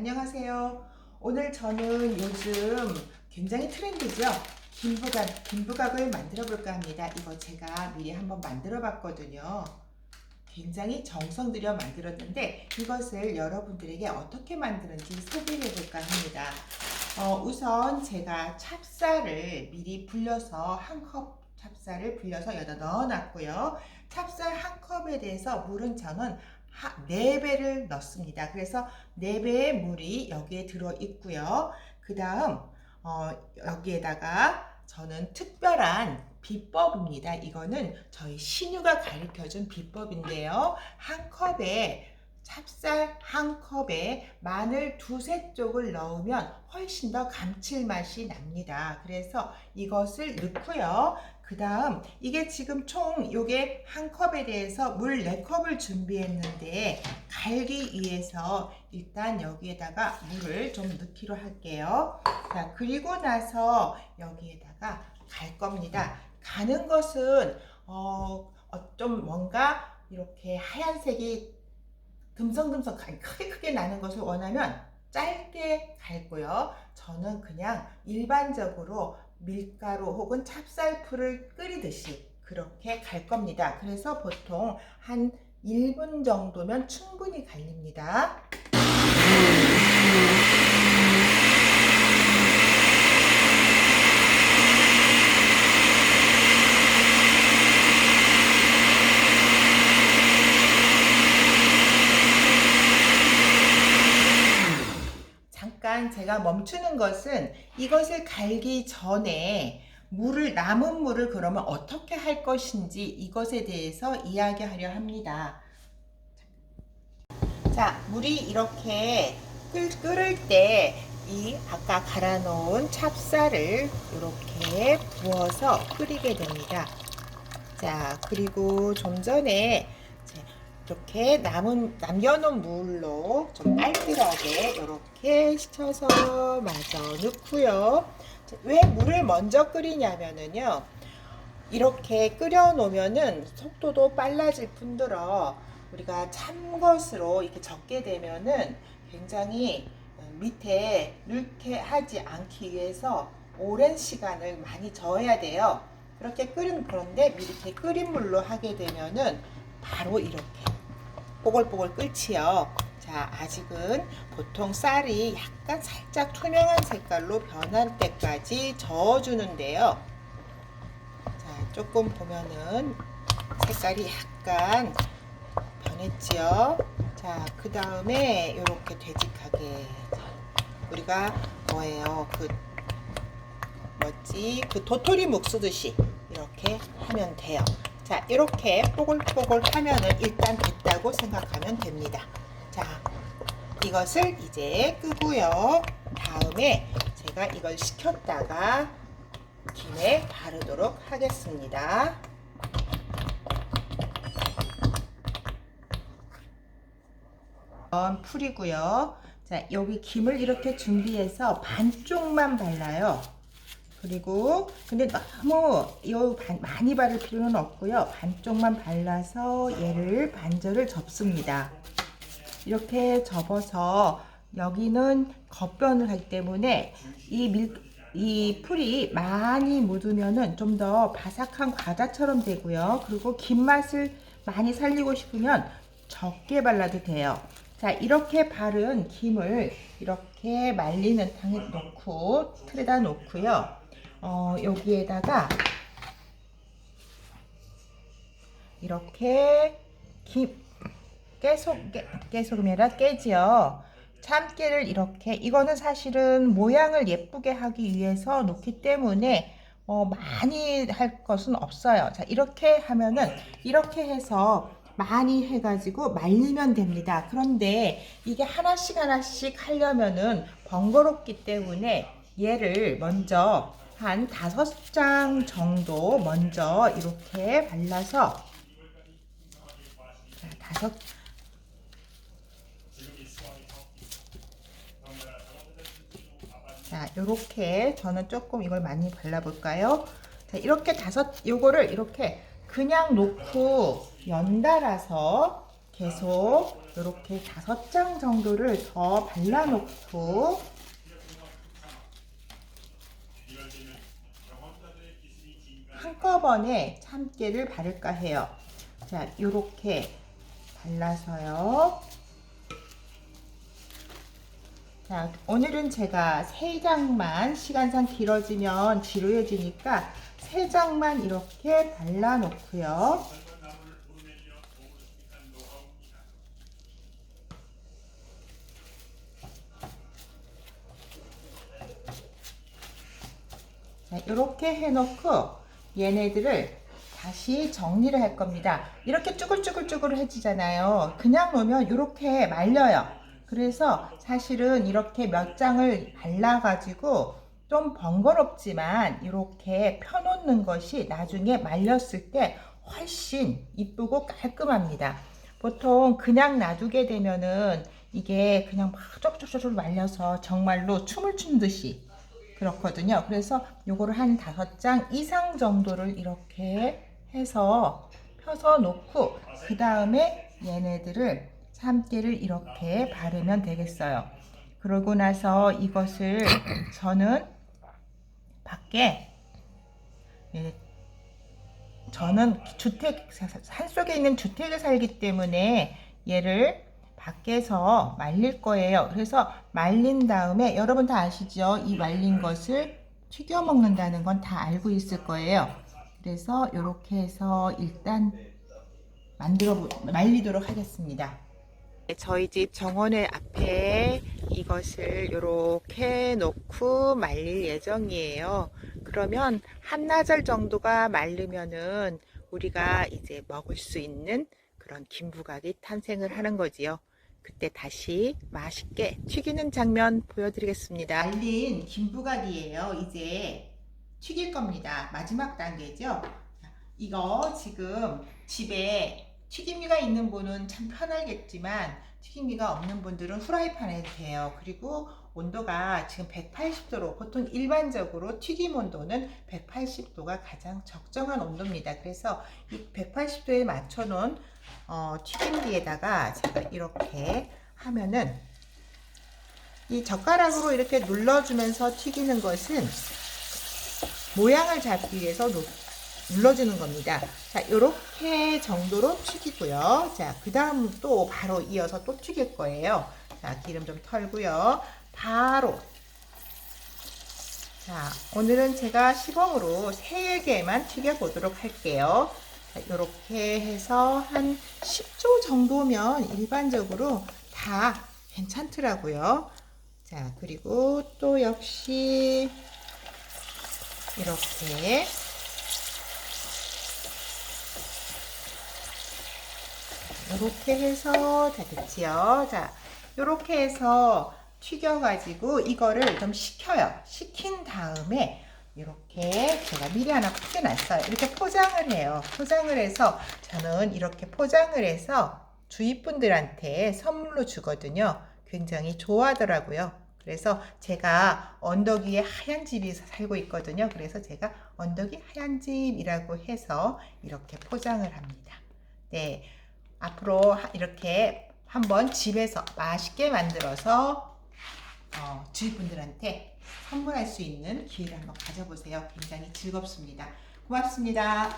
안녕하세요. 오늘 저는 요즘 굉장히 트렌드죠. 김부각, 김부각을 만들어 볼까 합니다. 이거 제가 미리 한번 만들어 봤거든요. 굉장히 정성 들여 만들었는데 이것을 여러분들에게 어떻게 만드는지 소개해 볼까 합니다. 어, 우선 제가 찹쌀을 미리 불려서 한 컵 찹쌀을 불려서 여기다 넣어 놨고요. 찹쌀 한 컵에 대해서 물은 저는 하, 4배를 넣습니다. 그래서 4배의 물이 여기에 들어 있고요. 그 다음 어, 여기에다가 저는 특별한 비법입니다. 이거는 저희 신유가 가르쳐준 비법인데요. 한 컵에 찹쌀 한 컵에 마늘 두세 쪽을 넣으면 훨씬 더 감칠맛이 납니다. 그래서 이것을 넣고요. 그 다음 이게 지금 총 요게 한 컵에 대해서 물 4컵을 준비했는데 갈기 위해서 일단 여기에다가 물을 좀 넣기로 할게요. 자, 그리고 나서 여기에다가 갈 겁니다. 가는 것은 어, 어, 좀 뭔가 이렇게 하얀색이 듬성듬성 가- 크게 크게 나는 것을 원하면 짧게 갈고요. 저는 그냥 일반적으로 밀가루 혹은 찹쌀풀을 끓이듯이 그렇게 갈 겁니다. 그래서 보통 한 1분 정도면 충분히 갈립니다. 잠깐 제가 멈추는 것은 이것을 갈기 전에 물을 남은 물을 그러면 어떻게 할 것인지 이것에 대해서 이야기하려 합니다. 자, 물이 이렇게 끓, 끓을 때 이 아까 갈아 놓은 찹쌀을 이렇게 부어서 끓이게 됩니다. 자, 그리고 좀 전에 이렇게 남은 남겨놓은 물로 좀 알뜰하게 이렇게 씻어서 마저 넣고요. 자, 왜 물을 먼저 끓이냐면은요. 이렇게 끓여 놓으면은 속도도 빨라질 뿐더러 우리가 찬 것으로 이렇게 적게 되면은 굉장히 밑에 눅게 하지 않기 위해서 오랜 시간을 많이 저어야 돼요. 그렇게 끓인 그런데 이렇게 끓인 물로 하게 되면은 바로 이렇게 뽀글뽀글 끓지요. 자, 아직은 보통 쌀이 약간 살짝 투명한 색깔로 변할 때까지 저어주는데요. 자, 조금 보면은 색깔이 약간 변했지요. 자, 그 다음에 이렇게 되직하게. 자, 우리가 뭐예요? 그, 뭐지? 그 도토리 묵 쓰듯이 이렇게 하면 돼요. 자, 이렇게 뽀글뽀글 하면은 일단 됐다고 생각하면 됩니다. 자, 이것을 이제 끄고요. 다음에 제가 이걸 식혔다가 김에 바르도록 하겠습니다. 풀이고요. 자, 여기 김을 이렇게 준비해서 반쪽만 발라요. 그리고 근데 너무 요 반- 많이 바를 필요는 없고요. 반쪽만 발라서 얘를 반절을 접습니다. 이렇게 접어서 여기는 겉변을 하기 때문에 이 밀, 이 풀이 많이 묻으면은 좀 더 바삭한 과자처럼 되고요. 그리고 김 맛을 많이 살리고 싶으면 적게 발라도 돼요. 자, 이렇게 바른 김을 이렇게 말리는 탕에 놓고 틀에다 놓고요. 어, 여기에다가 이렇게 김 깨소 깨, 깨소금이 아니라 깨지요. 참깨를 이렇게 이거는 사실은 모양을 예쁘게 하기 위해서 놓기 때문에 어, 많이 할 것은 없어요. 자 이렇게 하면은 이렇게 해서 많이 해가지고 말리면 됩니다. 그런데 이게 하나씩 하나씩 하려면은 번거롭기 때문에 얘를 먼저 한 다섯 장 정도 먼저 이렇게 발라서 자, 다섯 자, 요렇게 저는 조금 이걸 많이 발라볼까요? 자, 이렇게 다섯, 요거를 이렇게 그냥 놓고 연달아서 계속 이렇게 다섯 장 정도를 더 발라놓고 한꺼번에 참깨를 바를까 해요. 자, 이렇게 발라서요. 자, 오늘은 제가 세 장만 시간상 길어지면 지루해지니까 세 장만 이렇게 발라 놓고요. 자, 이렇게 해놓고 얘네들을 다시 정리를 할 겁니다. 이렇게 쭈글쭈글쭈글해지잖아요. 그냥 놓으면 이렇게 말려요. 그래서 사실은 이렇게 몇 장을 발라가지고 좀 번거롭지만 이렇게 펴놓는 것이 나중에 말렸을 때 훨씬 이쁘고 깔끔합니다. 보통 그냥 놔두게 되면은 이게 그냥 막 쪽쪽쪽쪽 말려서 정말로 춤을 춘 듯이 그렇거든요. 그래서 요거를 한 다섯 장 이상 정도를 이렇게 해서 펴서 놓고 그 다음에 얘네들을 참깨를 이렇게 바르면 되겠어요. 그러고 나서 이것을 저는 밖에 예, 저는 주택 산 속에 있는 주택에 살기 때문에 얘를 밖에서 말릴 거예요. 그래서 말린 다음에 여러분 다 아시죠? 이 말린 것을 튀겨 먹는다는 건 다 알고 있을 거예요. 그래서 이렇게 해서 일단 만들어 보- 말리도록 하겠습니다. 저희 집 정원의 앞에 이것을 이렇게 놓고 말릴 예정이에요. 그러면 한나절 정도가 마르면은 우리가 이제 먹을 수 있는 그런 김부각이 탄생을 하는 거지요. 그때 다시 맛있게 튀기는 장면 보여드리겠습니다. 말린 김부각이에요. 이제 튀길 겁니다. 마지막 단계죠. 자, 이거 지금 집에 튀김기가 있는 분은 참 편하겠지만 튀김기가 없는 분들은 후라이팬에 돼요. 그리고 온도가 지금 180도로 보통 일반적으로 튀김 온도는 180도가 가장 적정한 온도입니다. 그래서 이 180도에 맞춰 놓은 어, 튀김기에다가 제가 이렇게 하면은 이 젓가락으로 이렇게 눌러주면서 튀기는 것은 모양을 잡기 위해서 놓- 눌러주는 겁니다. 자, 이렇게 정도로 튀기고요. 자, 그 다음 또 바로 이어서 또 튀길 거예요. 자, 기름 좀 털고요. 바로. 자, 오늘은 제가 시범으로 3개만 튀겨보도록 할게요. 자, 이렇게 해서 한 10초 정도면 일반적으로 다 괜찮더라고요. 자, 그리고 또 역시 이렇게 이렇게 해서 다 됐지요. 자, 이렇게 해서 튀겨가지고 이거를 좀 식혀요. 식힌 다음에 이렇게 제가 미리 하나 튀겨놨어요. 이렇게 포장을 해요. 포장을 해서 저는 이렇게 포장을 해서 주위 분들한테 선물로 주거든요. 굉장히 좋아하더라고요. 그래서 제가 언덕 위에 하얀 집이 살고 있거든요. 그래서 제가 언덕 위 하얀 집이라고 해서 이렇게 포장을 합니다. 네. 앞으로 하- 이렇게 한번 집에서 맛있게 만들어서 어, 주위 분들한테 선물할 수 있는 기회를 한번 가져보세요. 굉장히 즐겁습니다. 고맙습니다.